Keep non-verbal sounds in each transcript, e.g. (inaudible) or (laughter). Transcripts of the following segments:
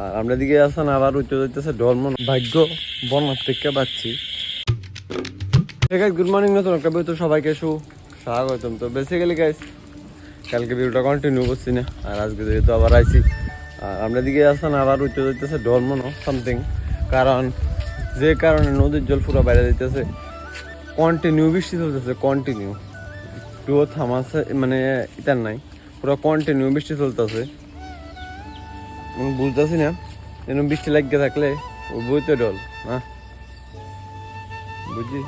আর আমরা দিকে আসেন আবার উচ্চ যাইতেছে ডলমন। ভাগ্য বন্যার থেকে পাচ্ছি। গুড মর্নিং নতুন একটা তো সবাইকে সু স্বাগতম। তো বেসিক্যালি গাইস কালকে ভিডিওটা কন্টিনিউ করছি না, আর আজকে যেহেতু আবার আইছি, আর আমরা দিকে আসেন আবার উচ্চ যাইতেছে ডলমনো সামথিং কারণ, যে কারণে নদীর জল পুরো বাইরে যাইতেছে। কন্টিনিউ বৃষ্টি চলতেছে কন্টিনিউ একটুও থামাছে মানে ইটার নাই। পুরো কন্টিনিউ বৃষ্টি চলতেছে। আমি বুঝতেছি না, যেন বৃষ্টি লাগিয়ে থাকলে ও বইতে ডল না? বুঝি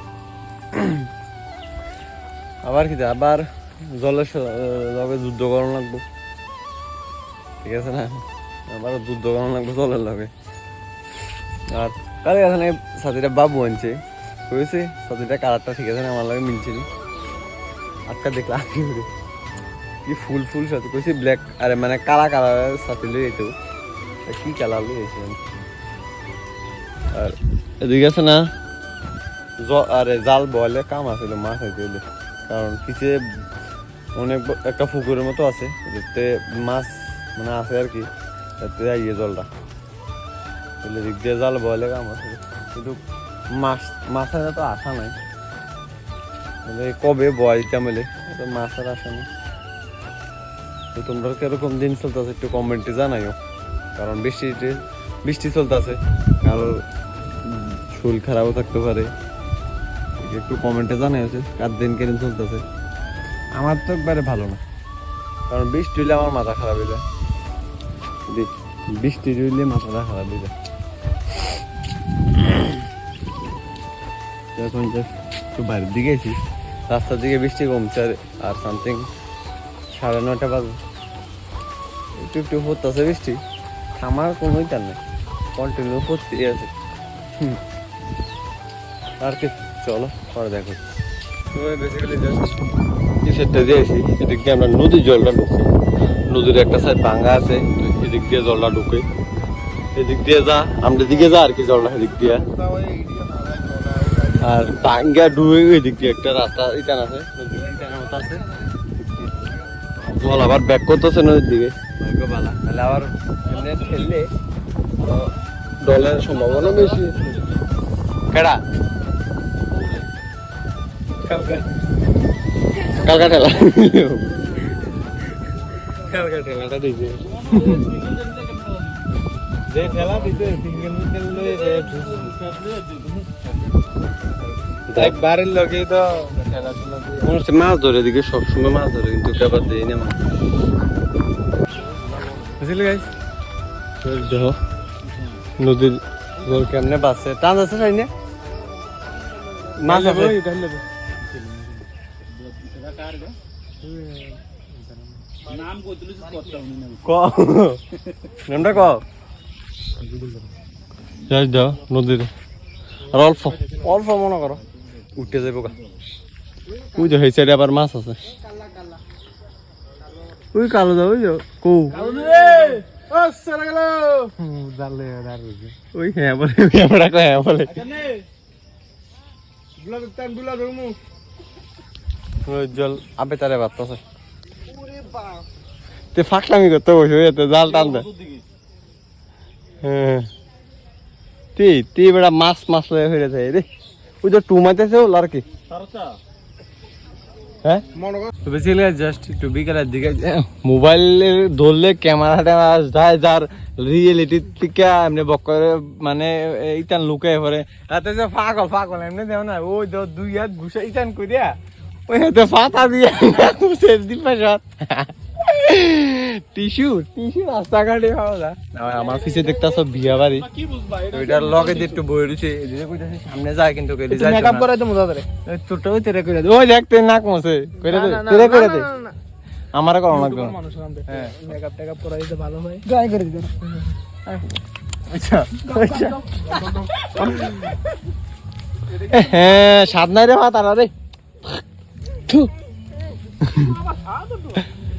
(clears throat) আবার কি আবার জলের লগে যুদ্ধ করানো লাগবো। ঠিক আছে না? আবার যুদ্ধ করানো লাগবে জলের লগে। আর কালে এখানে সাথীটা বাবু আনছে হয়েছে সাথীটা কালারটা ঠিক আছে না, আমার লাগে মিলছে না আটকা দেখলাম। কি কি ফুল ফুল সাথে, কইছি ব্ল্যাক আরে মানে কালা কালারের সাথে লই যেত কি কালার লই যেছে আর এদিকে আছে না? জ- আরে জাল বলে কাম আছে মাছ হইতে কারণ কিছু অনেক একটা পুকুরের মতো আছে যেতে মাছ মানে আছে আর কি ইয়ে জলটা। তাহলে দিক দিয়ে জাল বলে কাম আছে। কিন্তু মাছ মাছের তো আশা নাই। কবে বয় দিতাম এলে মাছের আশা নেই। তো তোমরা কীরকম দিন চলতেছে একটু কমেন্টে জানাইও। কারণ বৃষ্টি বৃষ্টি চলতেছে। কারও শরীর খারাপও থাকতে পারে। একটু কমেন্টে জানাইও যে কার দিন কেদিন চলতেছে? আমার তো একবারে ভালো না। কারণ বৃষ্টি হইলে আমার মাথা খারাপ হয়ে যায়। বৃষ্টি হইলে মাথাটা খারাপ হয়ে যায়। এখন একটু বাইরের দিকে এসি রাস্তার দিকে বৃষ্টি কমছে আর- আর সামথিং সাড়ে নটা বাজে। একটু একটু পড়তেছে বৃষ্টি। থামার কোনো ইটার নেই। কন্টিনিউ পড়তেই আছে। আর কি চলো পরে দেখো বেসিক্যালি জাস্ট এই সাইডটা দিয়ে আসি এদিক দিয়ে আমরা নদীর জলটা ঢুকছি। নদীর একটা সাইড ভাঙা আছে এদিক দিয়ে জলটা ঢুকে। এদিক দিয়ে যা আমরা দিকে যা আর কি জলটা এদিক দিয়ে। আর ভাঙ্গা ডুবে এদিক দিয়ে একটা রাস্তা ইটান আছে আছে। জল আবার ব্যাক করতেছে নদীর দিকে। ভালো তাহলে আবার এমনি ঠেললে তো ডলের সম্ভাবনা বেশি। কেডা? কালকা ঠেলা। কালকা ঠেলাটা দিছে। যে ঠেলা দিছে একবারের লগে তো মনে হচ্ছে মাছ ধরে দিকে সবসময় মাছ ধরে কিন্তু কেবার দেই না মাছ। বুঝলি গাইস দেখো নদীর জল কেমনে বাসছে টান আছে সাই না? মাছ আছে। নামটা ক? যাই দাও নদীর। আর অল্প অল্প মনে করো। উঠে যাব গা। ওই যে সেই আবার মাছ আছে। ওই কালো দাও ওই যাও কৌ। ওই হ্যাঁ বলে হ্যাঁ বলে ওই জল আবে তারে বাতাসে তে ফাঁকলামি করতে বসে এতে জাল টান দে। হ্যাঁ। তি তি বেড়া মাছ মাছ হয়ে হয়ে যায় রে। ওই যে টু মাইতেছে ও লার কি হ্যাঁ? মনে তো বেসিক্যালি জাস্ট একটু বিকেলের দিকে মোবাইলে ধরলে ক্যামেরা ট্যামেরা যায় যার রিয়েলিটি থেকে এমনি বক্করে মানে ইটান লুকে পরে তাতে যে পাগল পাগল এমনি দেও না ওই তো দুই হাত ঘুষে ইটান করিয়া ওই হাতে ফাতা দিয়ে শেষ দিন পাশত টিস্যু টিস্যু রাস্তাঘাটে পাওয়া যায় আমার পিছে দেখতেছ বিয়া বাড়ি তো এটার লগে দিয়ে একটু বই রয়েছে এদিকে কইতাছে সামনে যায় কিন্তু কেটে যায় মেকআপ করে তো মজা ধরে তোরটা ওই তেরে কইরা ওই দেখতে নাক মছে কইরা দে তেরে কইরা দে। আমারে করো লাগবে না। মানুষ হ্যাঁ। মেকআপ টেকআপ করা দিতে ভালো হয়। ট্রাই করে দিতে আচ্ছা। আচ্ছা। হ্যাঁ নাই রে ভাত আর রে। (laughs)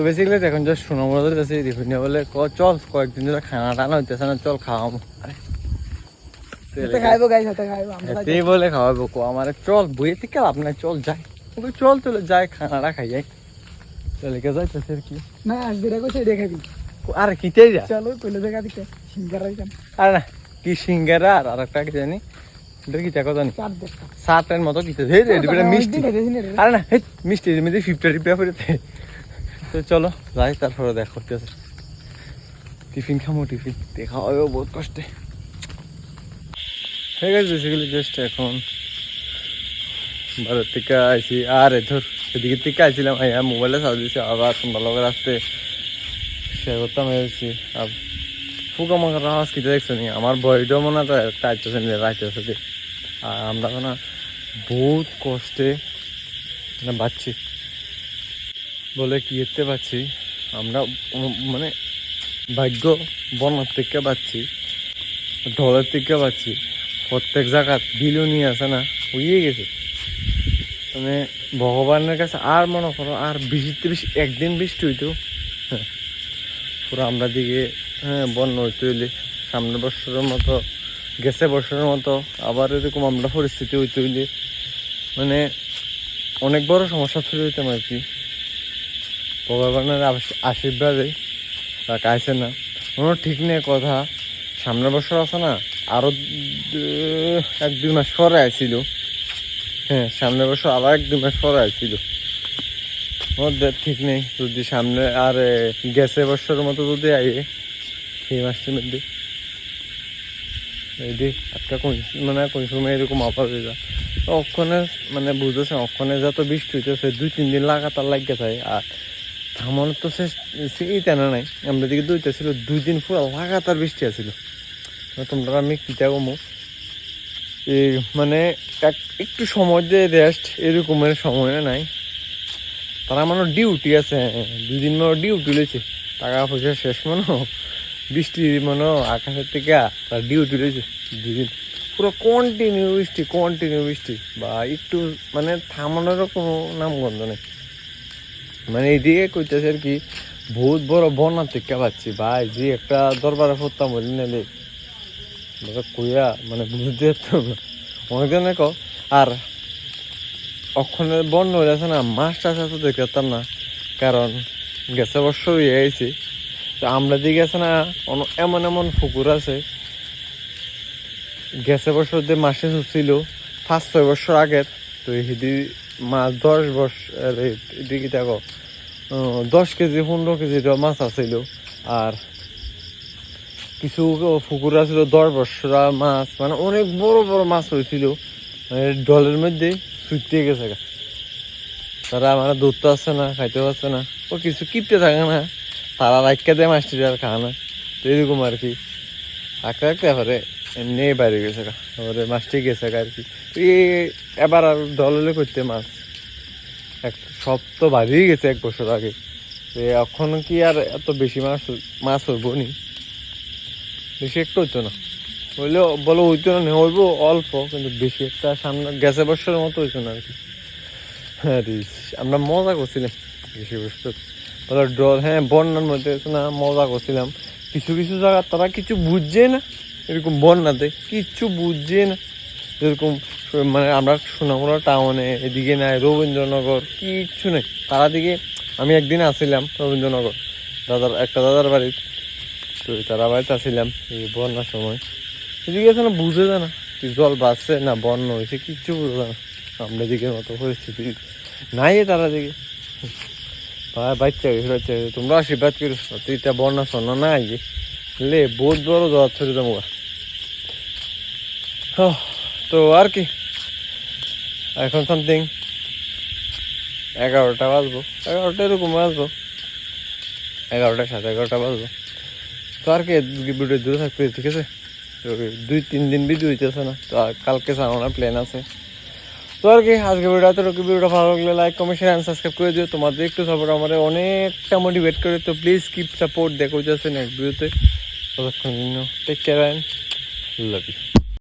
তো বেসিক্যালি এখন জাস্ট মনে কাছে রিফিন বলে ক চল কয়েকদিন ধরে খানা টানা হইতেছে না চল খাওয়াবো বলে খাওয়াবো কো আমার চল বইয়ে থেকে নাই চল যাই। চল চলে যাই খানাটা খাই যাই। চলে কে আর কি। না যেটা কই সেটা খাবি? আরে কিতেই যা। চলো কইলে দেখা দিকে সিঙ্গারা আরে না কি সিঙ্গারা? আর আর একটা কি জানি? এটা কি টাকা জানি? সাতের মতো কিছু হে রে মিষ্টি। আরে না হে মিষ্টি মধ্যে ফিফটি দে। তো চলো, যাই, তারপরে দেখা করতে আছে। টিফিন খামো, টিফিন। দেখা হবে বহুত কষ্টে। ঠিক আছে বেসিক্যালি জাস্ট এখন। ভারত থেকে আইসি আরে ধর, এদিকে থেকে আইছিলাম, আইয়া মোবাইলে সাজ দিছি, আবার তোমরা লগের আসতে। শেয়ার করতাম এসেছি আর ফুকা মাখার আওয়াজ কিতে দেখছ নি? আমার বয়টাও মনে হয় রাইতেছে যে। আর আমরা না বহুত কষ্টে না বাচ্চি বলে কি দেখতে পাচ্ছি? আমরা মানে ভাগ্য বনার থেকে পাচ্ছি ঢলের থেকে পাচ্ছি। প্রত্যেক জায়গাত বিলও নিয়ে আসে না হইয়ে গেছে। মানে ভগবানের কাছে আর মনে করো আর বৃষ্টিতে বেশি একদিন বৃষ্টি হইতো। হ্যাঁ, পুরো আমরা দিকে হ্যাঁ বন্যা হইতে হইলে সামনের বছরের মতো গেছে বছরের মতো আবার এরকম আমরা পরিস্থিতি হইতে হইলে। মানে অনেক বড় সমস্যা তৈরি হইতাম আর কি। ভগবানের আশ- আশীর্বাদে, তাকে না। কোনো ঠিক নেই কথা। সামনের বছর আছে না আরও এক দুই মাস পরে আইছিল। হ্যাঁ সামনের বছর আবার এক দুই মাস পরে আইছিল। ওদের ঠিক নেই, যদি সামনে আর গেছে বছরের মতো যদি আইয়ে সেই মাসটির মধ্যে। এই একটা কোন মানে কোন সময় এরকম অফার হয়ে যায়। অক্ষণে মানে বুঝতেছে অক্ষণে যত বৃষ্টি হইতেছে, দুই, তিন দিন লাগাতার লাগিয়ে যায়। আর থামানোর তো এই তেনা নাই। আমরা দিকে দুইটা ছিল, দুই দিন পুরো লাগাতার বৃষ্টি আছিল। তোমরা আমি কিতা কমো? এই মানে এক একটু সময় দিয়ে রেস্ট এরকমের সময় নাই। তারা মানে ডিউটি আছে দুদিন মানে ডিউটি লইছে টাকা পয়সা শেষ মনে বৃষ্টি মনে আকাশের থেকে তার ডিউটি লইছে দুদিন পুরো কন্টিনিউ বৃষ্টি কন্টিনিউ বৃষ্টি। বা একটু মানে থামানোরও কোনো নামগন্ধ নেই। মানে এইদিকে কইতেছে আর কি, বহুত বড় বন্যার থেকে পাচ্ছি। ভাই, যে একটা দরবারে পড়তাম বলি নালে দাদা কইয়া মানে বুঝতে পারতাম না আর ওখানে বন্য হয়ে আছে না, মাছ টাছ তো দেখতে পারতাম না, কারণ গেছে বছর হয়ে আইছে। তো আমরা দিকে আছে না এমন এমন পুকুর আছে। গেছে বছর যে মাসে ছিল পাঁচ ছয় বছর আগের, তো হিদি মাছ দশ বছর এদিকে দেখো দশ কেজি, পনেরো কেজি মাছ আছিল। আর কিছু পুকুর আছিল, দশ বছর মাছ মানে অনেক বড় বড় মাছ হয়েছিল। মানে ডলের মধ্যে ছুটতে গেছে। তারা মানে ধরতে আসছে না, খাইতে পারছে না, ও কিছু কিপতে থাকে না। তারা রাখতে দেয় মাছটি আর খায় না। তো এরকম আর কি। রাখতে রাখতে এবারে এমনি বাইরে গেছে এবারে মাছটি গেছে আর কি। এবার আর দললে করতে মাছ এক সব তো বাড়িয়ে গেছে এক বছর আগে। এখন কি আর এত বেশি মাছ মাছ হইব নি? বেশি একটু হইতো না। হইলে বলো হইতো না হইব অল্প, কিন্তু বেশি একটা সামনে গেছে বছরের মতো হইতো না আর কি। হ্যাঁ আমরা মজা করছিলাম বেশি বছর বলো ডল হ্যাঁ বন্যার মধ্যে না, মজা করছিলাম। কিছু কিছু জায়গা তারা কিছু বুঝছে না, এরকম বন্যাতে। কিচ্ছু বুঝছে না। যেরকম মানে আমরা সোনামুড়া টাউনে, এদিকে নাই, রবীন্দ্রনগর, কিচ্ছু নেই। তারা দিকে আমি একদিন আসছিলাম রবীন্দ্রনগর, দাদার, একটা দাদার বাড়ি তো তারা বাড়িতে আসছিলাম এই বন্যার সময়। এদিকে আছে না বুঝে যায় না, কি জল বাড়ছে না বন্যা হয়েছে, কিচ্ছু বুঝে যায় না। আমরা দিকের মতো পরিস্থিতি। নাই তারা দিকে। ভাই বাচ্চা গেছে বাচ্চা গেছে তোমরা আশীর্বাদ তুই তা বন্যা সন্না নাই লে, বহুত বড় জ্বর তোমার তো আর কি। এখন সামথিং এগারোটা বাজবো। এগারোটা এরকম বাজবো এগারোটা সাড়ে এগারোটা বাজবো। তো আর কি ভিডিও দূরে থাকতে ঠিক আছে? দুই তিন দিন ভিডিও হইতেছে না। তো কালকে চালানোর প্ল্যান আছে। তো আর কি, আজকে ভিডিওটা তো ভিডিওটা ভালো লাগলে like comment share and subscribe করে দিও। তোমাদের একটু সাপোর্ট আমাদের অনেকটা মোটিভেট করে তো প্লিজ কিপ সাপোর্ট দেখো যাচ্ছে নেক্সট ভিডিওতে ততক্ষণ take care and love you